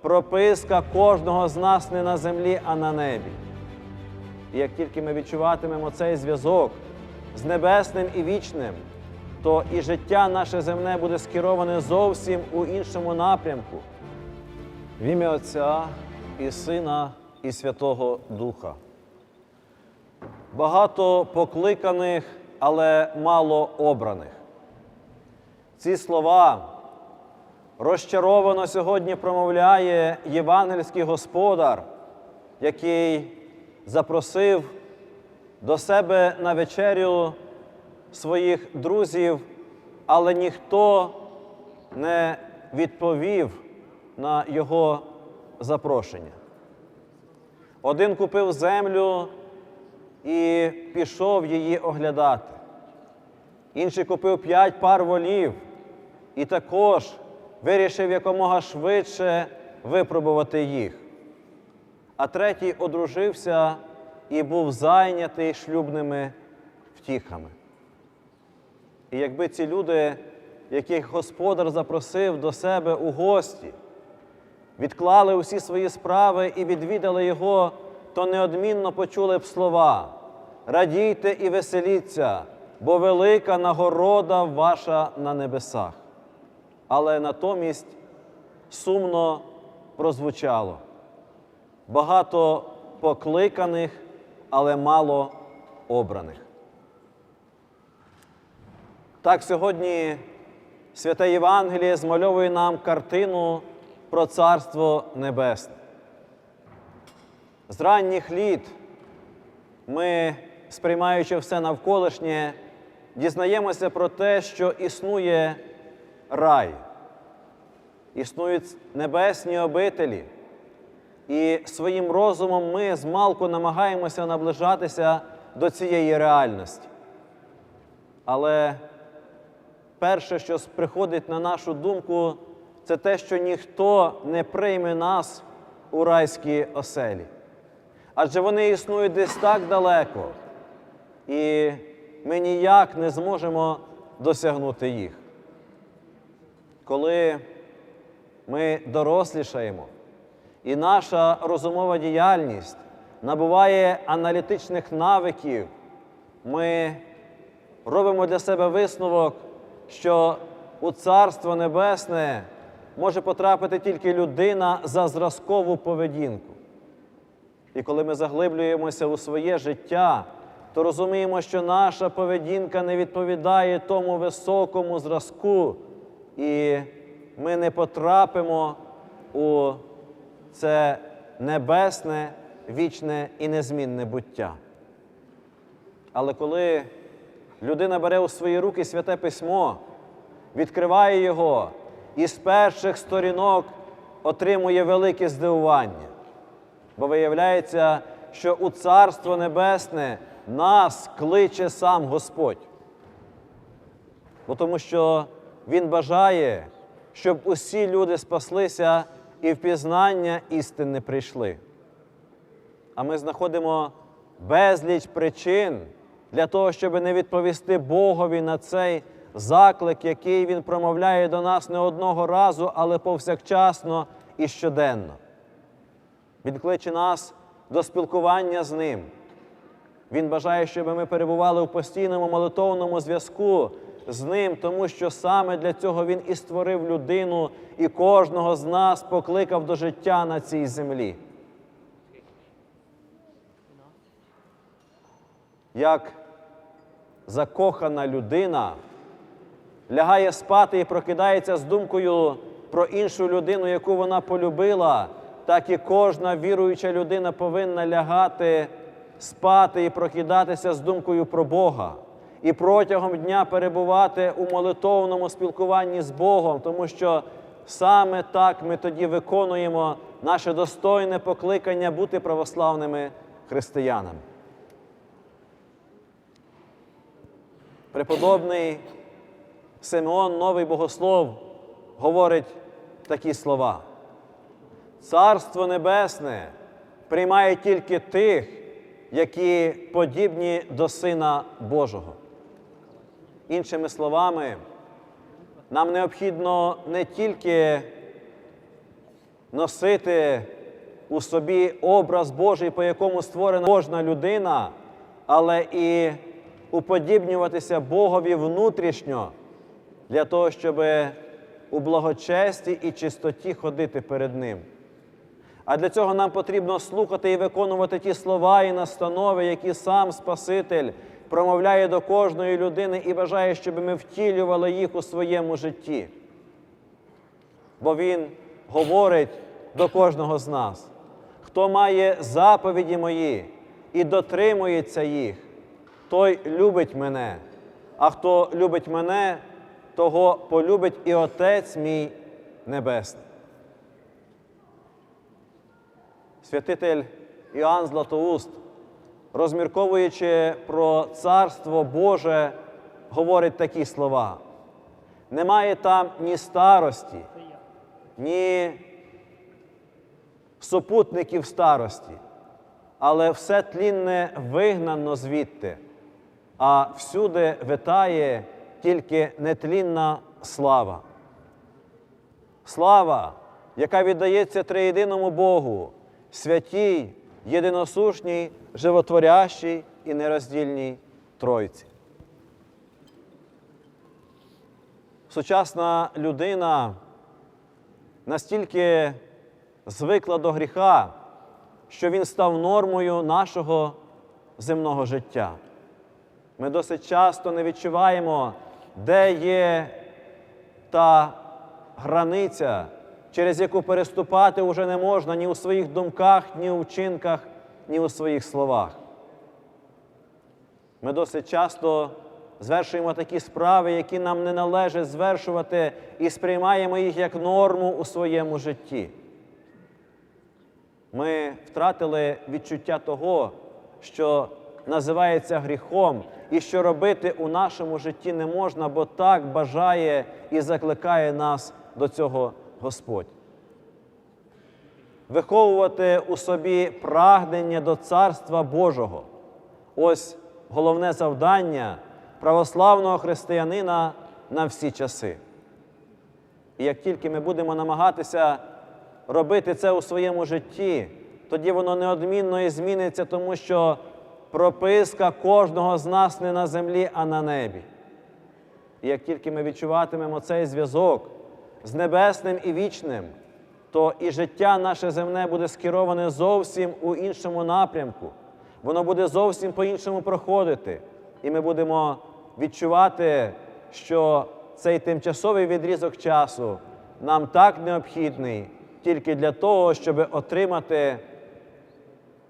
прописка кожного з нас не на землі, а на небі. І як тільки ми відчуватимемо цей зв'язок з небесним і вічним, то і життя наше земне буде скероване зовсім у іншому напрямку. В ім'я Отця і Сина, і Святого Духа. Багато покликаних, але мало обраних. Ці слова розчаровано сьогодні промовляє євангельський господар, який запросив до себе на вечерю своїх друзів, але ніхто не відповів на його запрошення. Один купив землю і пішов її оглядати. Інший купив п'ять пар волів і також вирішив якомога швидше випробувати їх. А третій одружився і був зайнятий шлюбними втіхами. І якби ці люди, яких господар запросив до себе у гості, відклали усі свої справи і відвідали його, то неодмінно почули б слова: радійте і веселіться, бо велика нагорода ваша на небесах. Але натомість сумно прозвучало. Багато покликаних, але мало обраних. Так сьогодні Святе Євангеліє змальовує нам картину про Царство Небесне. З ранніх літ ми, сприймаючи все навколишнє, дізнаємося про те, що існує рай, існують небесні обителі, і своїм розумом ми змалку намагаємося наближатися до цієї реальності. Але перше, що приходить на нашу думку, це те, що ніхто не прийме нас у райські оселі. Адже вони існують десь так далеко, і ми ніяк не зможемо досягнути їх. Коли ми дорослішаємо, і наша розумова діяльність набуває аналітичних навиків, ми робимо для себе висновок, що у Царство Небесне може потрапити тільки людина за зразкову поведінку. І коли ми заглиблюємося у своє життя, то розуміємо, що наша поведінка не відповідає тому високому зразку, і ми не потрапимо у це небесне, вічне і незмінне буття. Але коли людина бере у свої руки святе письмо, відкриває його і з перших сторінок отримує велике здивування. Бо виявляється, що у Царство Небесне нас кличе сам Господь. Бо тому що Він бажає, щоб усі люди спаслися і в пізнання істини прийшли. А ми знаходимо безліч причин для того, щоб не відповісти Богові на цей заклик, який Він промовляє до нас не одного разу, але повсякчасно і щоденно. Він кличе нас до спілкування з Ним. Він бажає, щоб ми перебували в постійному молитовному зв'язку з Ним, тому що саме для цього Він і створив людину, і кожного з нас покликав до життя на цій землі. Як закохана людина лягає спати і прокидається з думкою про іншу людину, яку вона полюбила, так і кожна віруюча людина повинна лягати, спати і прокидатися з думкою про Бога. І протягом дня перебувати у молитовному спілкуванні з Богом, тому що саме так ми тоді виконуємо наше достойне покликання бути православними християнами. Преподобний Симеон, новий богослов, говорить такі слова. Царство Небесне приймає тільки тих, які подібні до Сина Божого. Іншими словами, нам необхідно не тільки носити у собі образ Божий, по якому створена кожна людина, але і уподібнюватися Богові внутрішньо для того, щоб у благочесті і чистоті ходити перед Ним. А для цього нам потрібно слухати і виконувати ті слова і настанови, які сам Спаситель промовляє до кожної людини і бажає, щоб ми втілювали їх у своєму житті. Бо Він говорить до кожного з нас, хто має заповіді мої і дотримується їх, той любить мене, а хто любить мене, того полюбить і Отець мій Небесний. Святитель Іоанн Златоуст, розмірковуючи про Царство Боже, говорить такі слова. Немає там ні старості, ні супутників старості, але все тлінне вигнано звідти, а всюди витає тільки нетлінна слава. Слава, яка віддається триєдиному Богу, святій, єдиносушній, животворящій і нероздільній Тройці. Сучасна людина настільки звикла до гріха, що він став нормою нашого земного життя. Ми досить часто не відчуваємо, де є та границя, через яку переступати вже не можна ні у своїх думках, ні у вчинках, ні у своїх словах. Ми досить часто звершуємо такі справи, які нам не належить звершувати, і сприймаємо їх як норму у своєму житті. Ми втратили відчуття того, що називається гріхом, і що робити у нашому житті не можна, бо так бажає і закликає нас до цього Господь. Виховувати у собі прагнення до Царства Божого. Ось головне завдання православного християнина на всі часи. І як тільки ми будемо намагатися робити це у своєму житті, тоді воно неодмінно і зміниться, тому що прописка кожного з нас не на землі, а на небі. І як тільки ми відчуватимемо цей зв'язок з небесним і вічним, то і життя наше земне буде скероване зовсім у іншому напрямку. Воно буде зовсім по-іншому проходити. І ми будемо відчувати, що цей тимчасовий відрізок часу нам так необхідний тільки для того, щоб отримати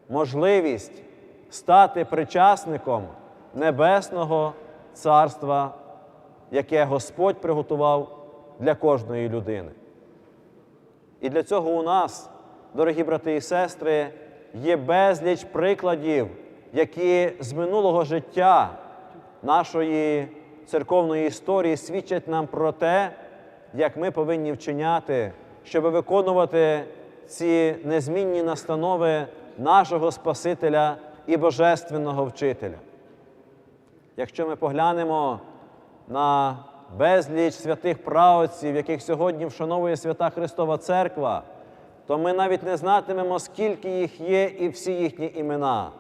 можливість стати причасником Небесного Царства, яке Господь приготував для кожної людини. І для цього у нас, дорогі брати і сестри, є безліч прикладів, які з минулого життя нашої церковної історії свідчать нам про те, як ми повинні вчиняти, щоб виконувати ці незмінні настанови нашого Спасителя і Божественного Вчителя. Якщо ми поглянемо на безліч святих праотців, яких сьогодні вшановує Свята Христова Церква, то ми навіть не знатимемо, скільки їх є і всі їхні імена,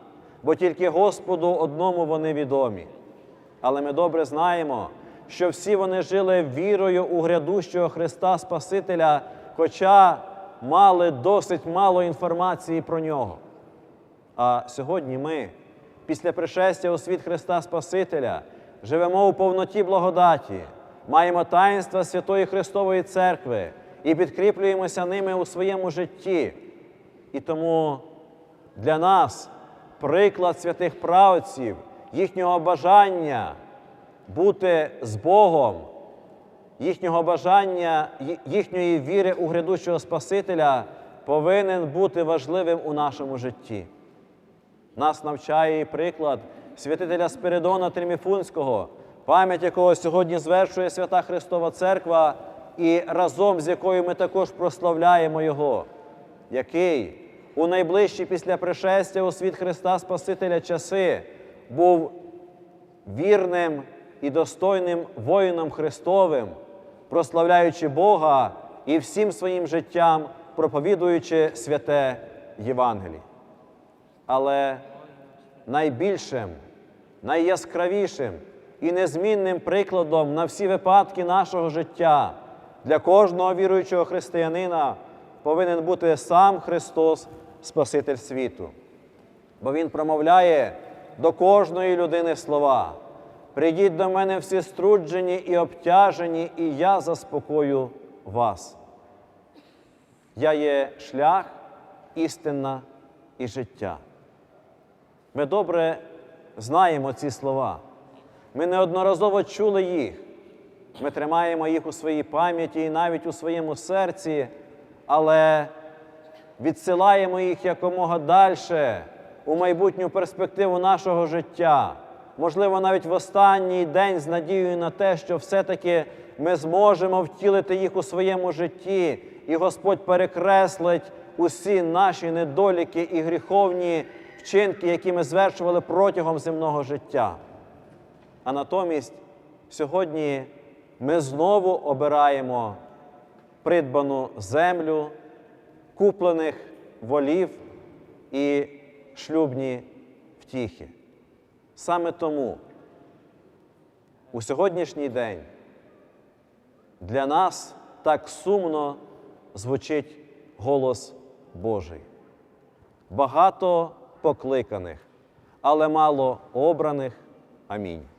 бо тільки Господу одному вони відомі. Але ми добре знаємо, що всі вони жили вірою у грядущого Христа Спасителя, хоча мали досить мало інформації про нього. А сьогодні ми, після пришестя у світ Христа Спасителя, живемо у повноті благодаті, маємо таїнства Святої Христової Церкви і підкріплюємося ними у своєму житті. І тому для нас приклад святих правців, їхнього бажання бути з Богом, їхнього бажання, їхньої віри у грядущого Спасителя повинен бути важливим у нашому житті. Нас навчає і приклад святителя Спиридона Триміфунського, пам'ять якого сьогодні звершує Свята Христова Церква, і разом з якою ми також прославляємо Його, який у найближчі після пришестя у світ Христа Спасителя часи був вірним і достойним воїном Христовим, прославляючи Бога і всім своїм життям проповідуючи святе Євангеліє. Але найбільшим, найяскравішим і незмінним прикладом на всі випадки нашого життя для кожного віруючого християнина повинен бути сам Христос, Спаситель світу. Бо Він промовляє до кожної людини слова. Прийдіть до мене всі струджені і обтяжені, і я заспокою вас. Я є шлях, істина і життя. Ми добре знаємо ці слова. Ми неодноразово чули їх. Ми тримаємо їх у своїй пам'яті і навіть у своєму серці, але відсилаємо їх якомога далі у майбутню перспективу нашого життя. Можливо, навіть в останній день з надією на те, що все-таки ми зможемо втілити їх у своєму житті, і Господь перекреслить усі наші недоліки і гріховні вчинки, які ми звершували протягом земного життя. А натомість сьогодні ми знову обираємо придбану землю, куплених волів і шлюбні втіхи. Саме тому у сьогоднішній день для нас так сумно звучить голос Божий. Багато покликаних, але мало обраних. Амінь.